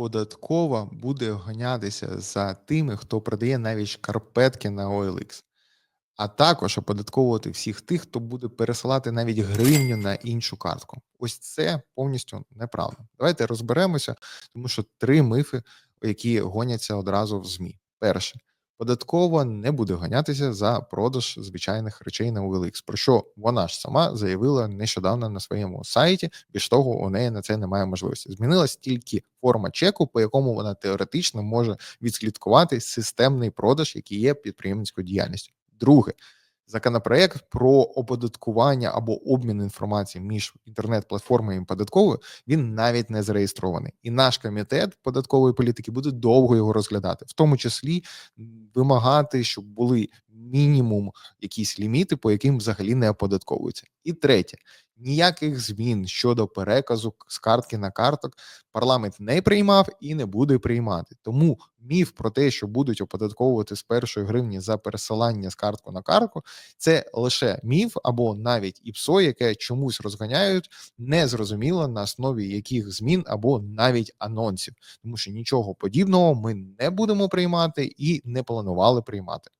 податкова буде ганятися за тими, хто продає навіть шкарпетки на OLX, а також оподатковувати всіх тих, хто буде пересилати навіть гривню на іншу картку. Ось це повністю неправда. Давайте розберемося, тому що три мифи, які гоняться одразу в ЗМІ. Перше. Податкова не буде ганятися за продаж звичайних речей на OLX, про що вона ж сама заявила нещодавно на своєму сайті. Більш того, у неї на це немає можливості. Змінилась тільки форма чеку, по якому вона теоретично може відслідкувати системний продаж, який є підприємницькою діяльністю. Друге, законопроект про оподаткування або обмін інформацією між інтернет-платформою і податковою він навіть не зареєстрований. І наш комітет податкової політики буде довго його розглядати, в тому числі вимагати, щоб були мінімум якісь ліміти, по яким взагалі не оподатковуються. І третє. Ніяких змін щодо переказу з картки на карток парламент не приймав і не буде приймати. Тому міф про те, що будуть оподатковувати з першої гривні за пересилання з картку на картку, це лише міф або навіть ІПСО, яке чомусь розганяють незрозуміло на основі яких змін або навіть анонсів, тому що нічого подібного ми не будемо приймати і не планували приймати.